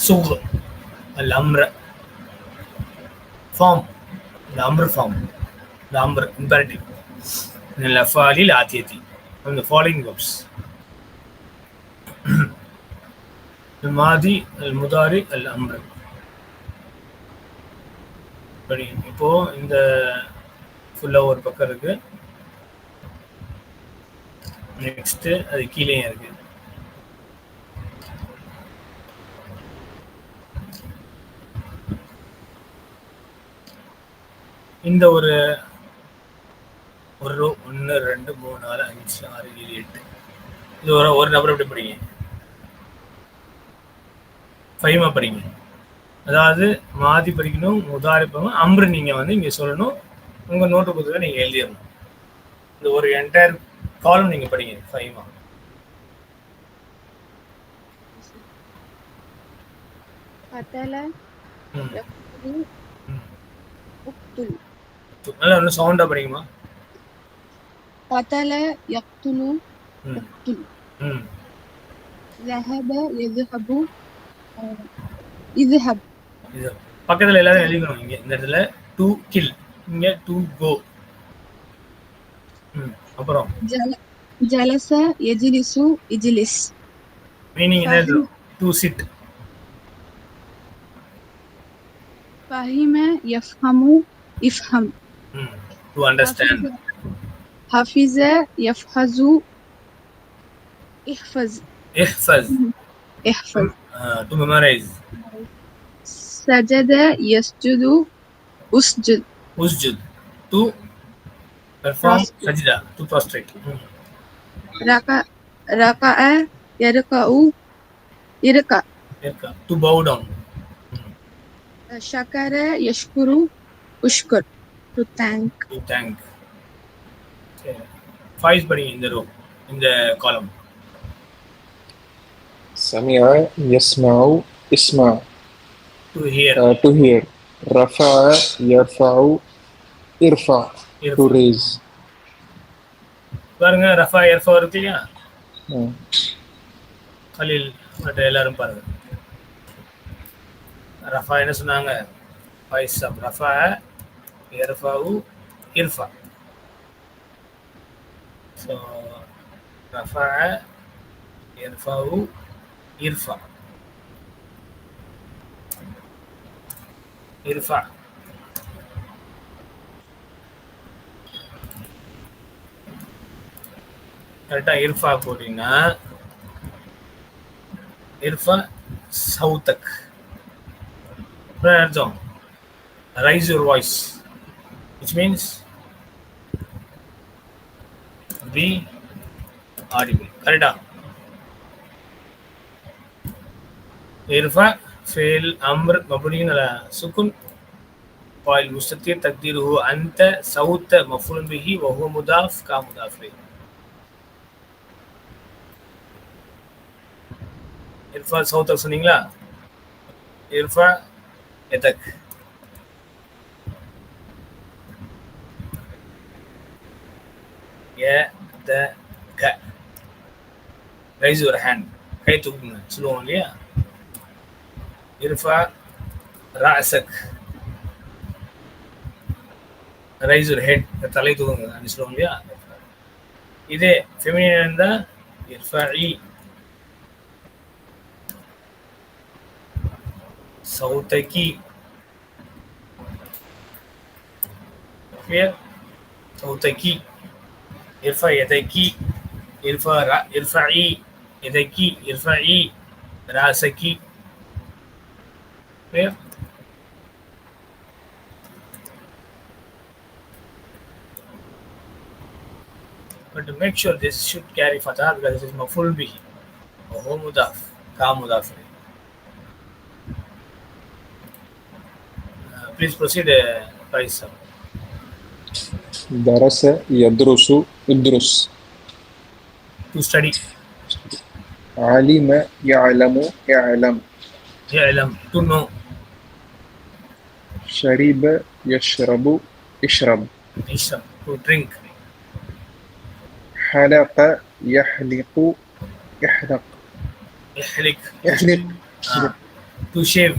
صغ الأمر form الأمر form الأمر imperative من الأفعال الآتية from the following verbs الماضي المضارع الأمر சரி இப்போ இந்த ஃபுல்லாக ஒரு பக்கம் இருக்கு நெக்ஸ்ட் அது கீழே இருக்கு இந்த ஒரு ஒரு ரூ ஒன்று ரெண்டு மூணு நாலு அஞ்சு ஆறு ஏழு எட்டு. இது ஒரு ஒரு நபர் எப்படி படிங்க? ஃபைமா படிங்க. அதாவது மாதி படிக்கணும் உதாரிப்பவங்க அம்ரு நீங்கள் வந்து இங்கே சொல்லணும் உங்கள் நோட்டு புத்தகத்தை நீங்கள் எழுதிடணும். இந்த ஒரு என்டையர் காலம் நீங்கள் படிங்க ஃபைமா. பத்தல உக்துல் நல்லா ஒன்று சவுண்டாக படிங்கம்மா قتل يقتل ம் اقتل ம் ذهب يذهب آه، اذهب இது பக்கத்தில் எல்லாரும் எழுதிக்கணும் இங்கே இந்த இடத்துல டு கில் இங்கே டு கோ ம் அப்புறம் جل جلس يجلس اجلس மீனிங் என்ன எழுதணும் to sit فهم يفهم Hmm. to understand. Hafiza yafhazu ihfaz. Ihfaz. Ihfaz. Uh, to memorize. Sajada yasjudu usjud. Usjud. To perform sajda, to prostrate. Mm. Raka, raka'a yarka'u irka. Irka. To bow down. Hmm. Shakara yashkuru ushkur. To thank to thank files படி இந்த row இந்த column சமியா யஸ்மாவ் இஸ்மா to hear to hear ரஃபா யர்ஃபாவ் இர்ஃபா to raise பாருங்க ரஃபா இர்ஃபா இருக்கு கலில் மற்ற எல்லாரும் பாருங்க. ரஃபா என்ன சொன்னாங்க? வாய்ஸ் ஆஃப் ரஃபா எர்ஃபாவு இர்ஃபா ஸோ ரஃபா எர்ஃபாவு இர்ஃபா இர்ஃபா கரெக்டா இர்ஃபா போட்டீங்கன்னா இர்ஃபா சவுத்தக் அப்புறம் அர்த்தம் raise your voice which means B audible. Correct? يرفع فعل أمر مبني على سكون فاعل مستتر تقديره أنت صوت مفعول به وهو مضاف كمضاف إليه إرفع صوتك سنينغلا إرفع يدك ஏ த க. ரைஸ் ஒரு ஹேண்ட். கை தூக்குங்க. சொல்லுவோம் இல்லையா? இருஃபா ராசக் ரைஸ் ஒரு ஹெட். தலை தூக்குங்க. அப்படின்னு சொல்லுவோம் இல்லையா? இதே ஃபெமினின் இருந்தால் இர்ஃபா இ சௌத்தகி சௌத்தகி ارفع يديك ارفع ارفعي يديك ارفعي راسك clear but to make sure this should carry fatah because this is maful bihi wa mudaf ka mudaf please proceed uh, Faisal. درس يدرس إدرس. To study. علم يعلم يعلم. يعلم. To know. شرب يشرب اشرب اشرب to drink. حلق يحلق يحلق. يحلق. يحلق. آه. to shave.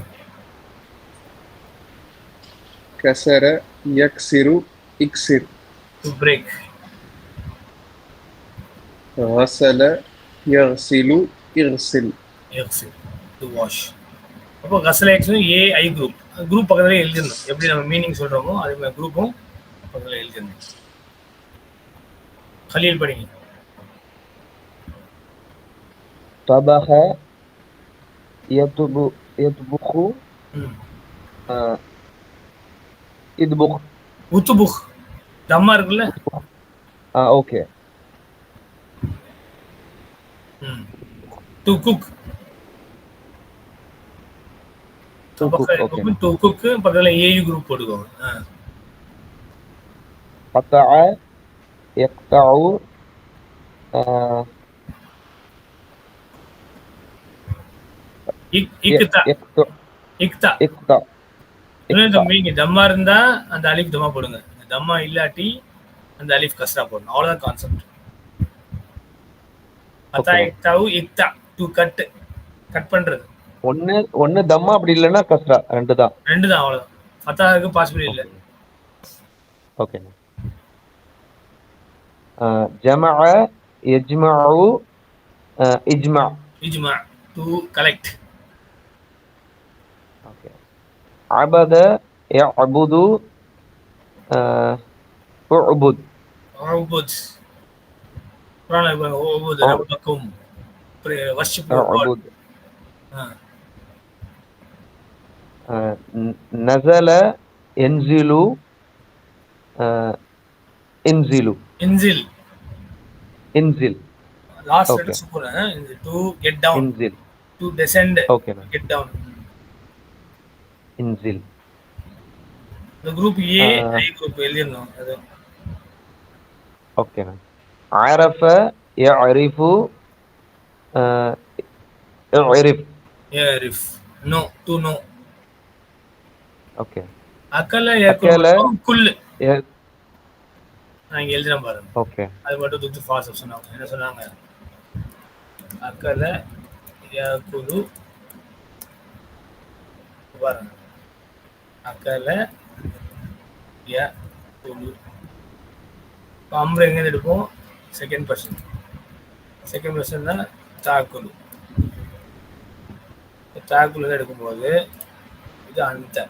كسر يكسر اكسر to break غسل يغسل اغسل எக்ஸில் to wash அப்போ கசல எக்ஸும் ஏ ஐ group group பக்கத்துல எழுதிடணும் எப்படி நம்ம meaning சொல்றோமோ அதே மாதிரி குரூப்பும் பக்கத்துல எழுதிடணும் கலீல் படிங்க طبخ يطبخ يطبخ ம் آه، يطبخ உத்துபுக் தம்மா இருக்குல்ல اه اوكي ம் to cook To cook, okay. To cook பக்கத்துல ஏயு குரூப் போட்டுக்கோங்க ஆ. قطع يقطع آه، இக் இக்தா يقطع இக்தா يقطع இன்னும் இந்த يقطع மீனிங் தம்மா இருந்தா அந்த அலிஃப் தம்மா போடுங்க தம்மா இல்லாட்டி அந்த அலிஃப் கஸ்ரா போடணும். அவ்வளவுதான் கான்செப்ட் அத்தா Okay. இக்தாவு இக்தா டு கட் கட் பண்றது. ஒன்னு ஒன்னு தம்மா அப்படி இல்லைன்னா கஸ்ரா. ரெண்டு தான். ரெண்டு தான் அவ்வளவுதான். ஃபத்தாவுக்கு பாசிபிள் இல்லை. ஓகே யஜ்மஉ آه، இஜ்மா. இஜ்மா. டு கலெக்ட் ஓகே அபத யஅபுது উবুদ উবুদ উবুদ রাব্বাকুম worship your God. নাজালা এনজিলু এনজিলু এনজিল এনজিল লাস্ট লেটার সুকুন হ্যাঁ to get down এনজিল to descend okay get down এনজিল இந்த குரூப் ஏ ஐ குரூப் எழுதிடணும் அது. மேம் ஆரஃப ஏ அரிஃபு ஏ அரிஃப் ஏ அரிஃப் நோ டு நோ ஓகே அக்கல ஏக்கல குல்லு நான் எழுதுறேன் பாருங்க. ஓகே அது மட்டும் துத்து ஃபால்ஸ் ஆப்ஷன் ஆகும் என்ன சொன்னாங்க? அக்கல ஏ ஏக்குலு பாருங்க. அக்கல யாக்குலு இப்போ அம்பு எங்கே எடுப்போம். செகண்ட் பர்சன் செகண்ட் பர்சன் தான் தாக்குலு. தாக்குலு எடுக்கும்போது இது அந்த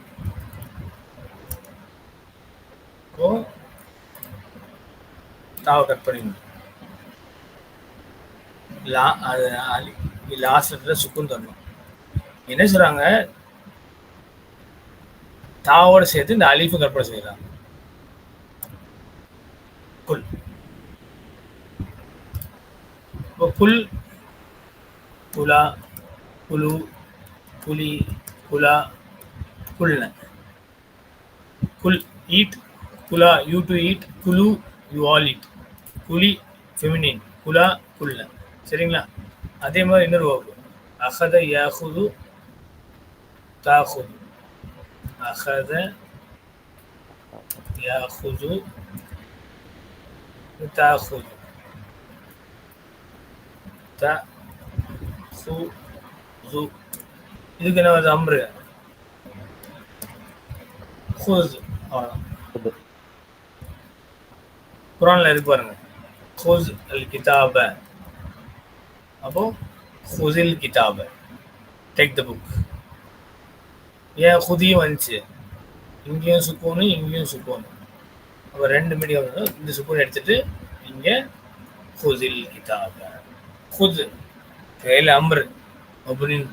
இப்போ தாவை கட் பண்ணிடணும். லா அது லாஸ்ட் இடத்துல சுக்குன்னு தரணும். என்ன சொல்றாங்க? தாவோட சேர்த்து இந்த அலிஃபு கற்பனை செய்யறாங்க. குல். இப்போ குல் குலா குலு புலி குலா குல்ன. குல் ஈட் குலா யூ டு ஈட் குலு யூ ஆல் ஈட். குலி ஃபெமினின் குலா குல்ன. சரிங்களா? அதே மாதிரி இன்னொரு வகுப்பு. அகத யாஹுது தாஹுது அகத யாஹுது தாஹுது த இதுக்கு என்ன வருது அம்ரு ஹுஸ். குரான்ல இருக்கு பாருங்க ஹுஸ் அல் கிதாப அப்போ ஹுசில் கிதாப டேக் த புக் ஏன் குதியும் வந்துச்சு. இங்கேயும் சுக்கோனு இங்கேயும் சுக்கோனு. அப்போ ரெண்டு மீடியம் இந்த சுக்கோன் எடுத்துட்டு இங்கே குதில் கிதாப. குது. கையில் அம்பர். அப்படின்னு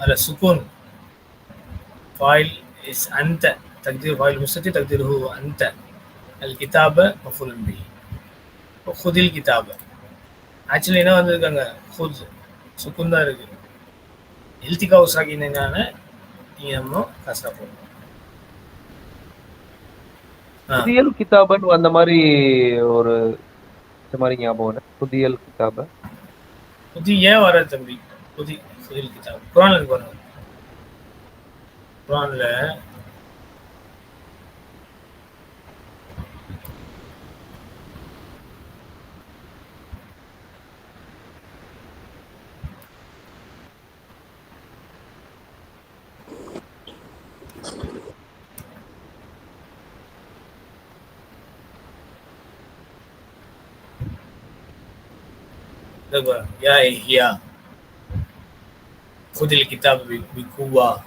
அதில் சுக்கோன். ஃபாயில் இஸ் அந்த தக்தீர் ஃபாயில் முஸ்தி தக்தீர் ஹூ அந்த அல் கிதாப மஃபுலன் பி. குதில் கிதாப. ஆக்சுவலி என்ன வந்திருக்காங்க? ஹுத் சுக்குன் தான் இருக்குது ஹெல்த்திகாவு சாகினான நீங்க நம்ம போடணும் புதியல் கிதாபன் அந்த மாதிரி ஒரு இந்த மாதிரி ஞாபகம். புதியல் கிதாப புதி ஏன் வர தம்பி புதி புதில் கிதாப் குரான்ல இருக்கு பாருங்க குரான்ல المكتبة يا إحياء خذ الكتاب بقوة.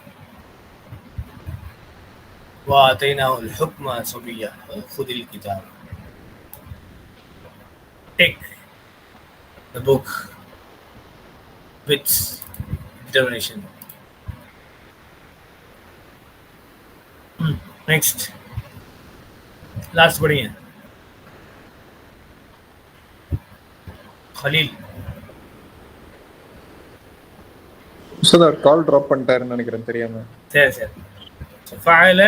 وآتيناه الحكمة صبية خذ الكتاب. Take the book with determination. Next. Last one خليل sir call drop பண்ணிட்டாருன்னு நினைக்கிறேன் தெரியாம. சரி சரி. ஃபஅல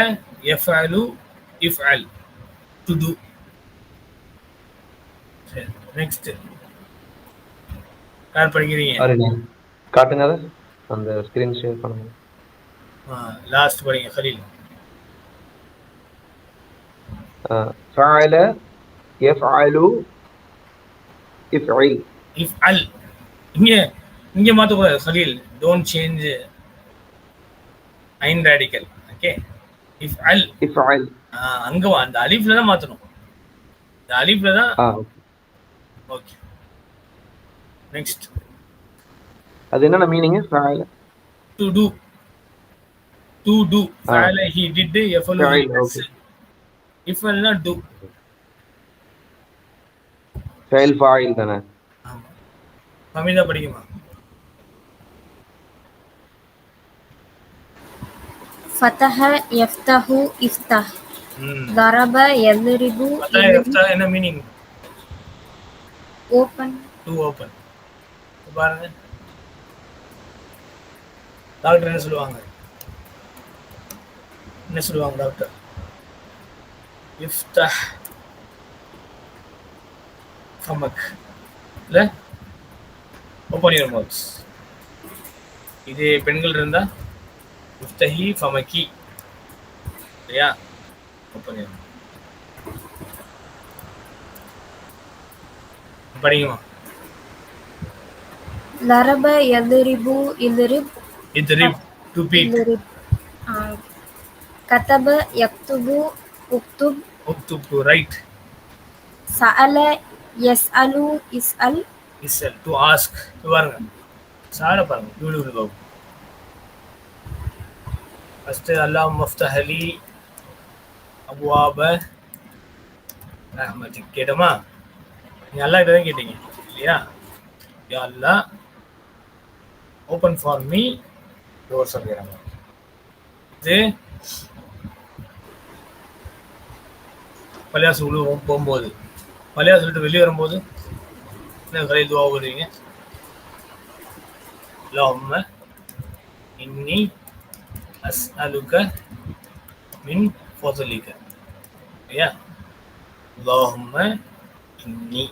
இஃப் ஆல் டு டு சரி நெக்ஸ்ட் யார் படிக்கிறீங்க? பாருங்க காட்டுங்க அதை. அந்த ஸ்கிரீன் ஷேர் பண்ணுங்க. லாஸ்ட் படிங்க கலீல் இஃப் யஃஅலு இஃப் ஆல் இங்கே. இங்க மாத்த மாற்றக்கூடாது ஹலீல் டோன்ட் சேஞ்ச் ஐன் ரேடிக்கல் ஓகே இஃப் அல் இஃப் அல் அங்கே அந்த அலிஃப்ல தான் மாற்றணும் அந்த அலிஃப்ல தான் ஓகே நெக்ஸ்ட் அது என்னென்ன மீனிங் ஃபைல் டு டு டு டு ஃபைல் ஹி டிட் எஃப்எல் இஃப்எல்னா டு ஃபைல் ஃபைல் தானே. ஆமா. படிக்குமா? ஃபதஹ யஃப்தஹு இஃப்தஹ். தரப யத்ரிபு யஃப்தஹ் என்ன மீனிங் ஓபன் டு ஓபன் பாருங்க. டாக்டர் என்ன சொல்லுவாங்க? என்ன சொல்லுவாங்க டாக்டர் இஃப்தஹ். ஃபமக் இல்ல? ஓப்பன் யுவர் மவுத் இது பெண்கள் இருந்தா முஃப்தஹி ஃபமக்கி சரியா படிங்கம்மா லரப எதிரிபு இதிரிப் இதிரிப் டு பீட் கதப யக்துபு உக்துப் உக்துப் டு ரைட் சஅல யஸ்அலு இஸ்அல் இஸ்அல் டு ஆஸ்க் பாருங்க சால பாருங்க யூடியூப்ல பாருங்க ஃபஸ்ட்டு பாபு ஃபர்ஸ்ட் அல்லாஹ் மஃப்தஹ் அபுவாப கேட்டோமா? நீங்கள் அல்லா கிட்ட தான் கேட்டீங்க இல்லையா? யா அல்லாஹ் ஓப்பன் ஃபார் மீ டோர்ஸ் அப்படிங்கிறாங்க இது பள்ளியாசு உள்ள போகும்போது. பள்ளியாசு விட்டு வெளியே வரும்போது என்ன கலை துவா வருவீங்க as'aluka min fadlika. Ya. Allahumma inni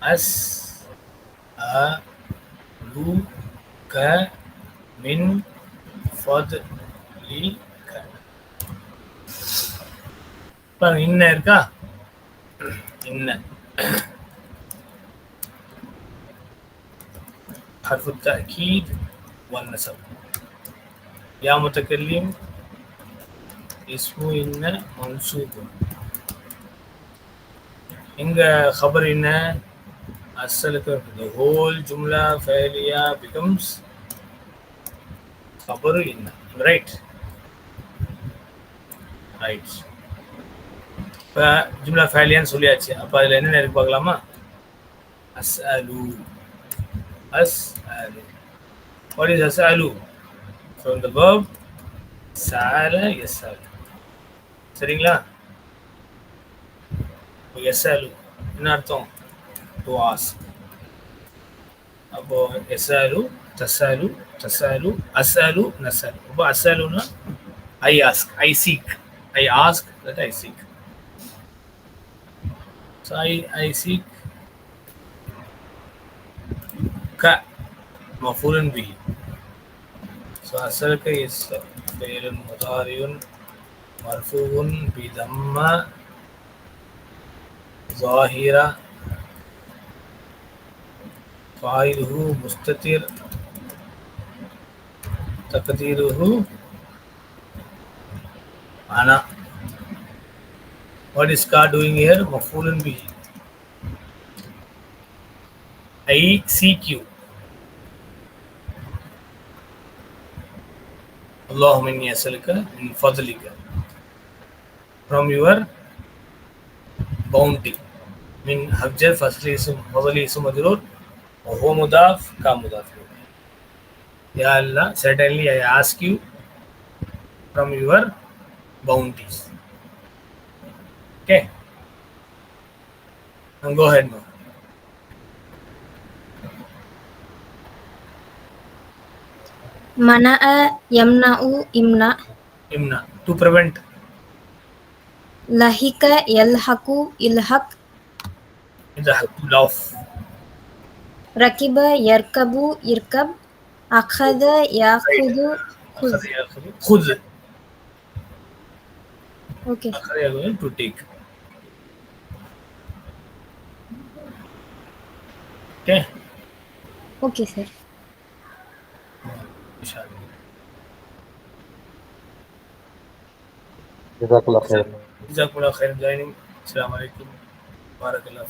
as a lu ka min fadlika. pa inna irka inna حرف التأكيد والنسب يا متكلم اسمه إن منصوب إنك خبر إن أصلك the whole جملة فعلية becomes خبر إن right right இப்போ ஜும்லா ஃபேலியான்னு சொல்லியாச்சு அப்போ அதில் என்னென்ன இருக்கு பார்க்கலாமா அஸ் அலு அஸ் அலு வாட் இஸ் அஸ் அலு ஸோ இந்த verb சால எஸ் அலு சரிங்களா? இப்போ எஸ் அலு என்ன அர்த்தம்? டு ஆஸ் அப்போ எஸ் அலு தசாலு தசாலு அசாலு நசாலு அப்போ அசாலுன்னா I ask I seek I ask that I seek So I, I seek مفعول به. So أسألك is فعل مضارع مرفوع بضمة ظاهرة فاعله مستتر تقديره أنا What is ka doing here? Mafulun bihi. I اللهم إني أسألك من فضلك from your bounty. من حجر فصلي اسم فضلي اسم مجرور وهو مضاف کا مضاف یا اللہ certainly I ask you from your bounties. Okay. Now go ahead now. மனஅ யம்னஉ Imnah Imna. To prevent. லஹிக யல்ஹகு இல்ஹக் The to laugh. ரகிப யர்கபு இர்கப் அகத யாகுது குஸ் خذ. Okay أخذ يأخذ to take. Okay. Okay sir Jazakallah khair. Jazakallah khair, Jainin. Assalamu alaikum. Barakallah.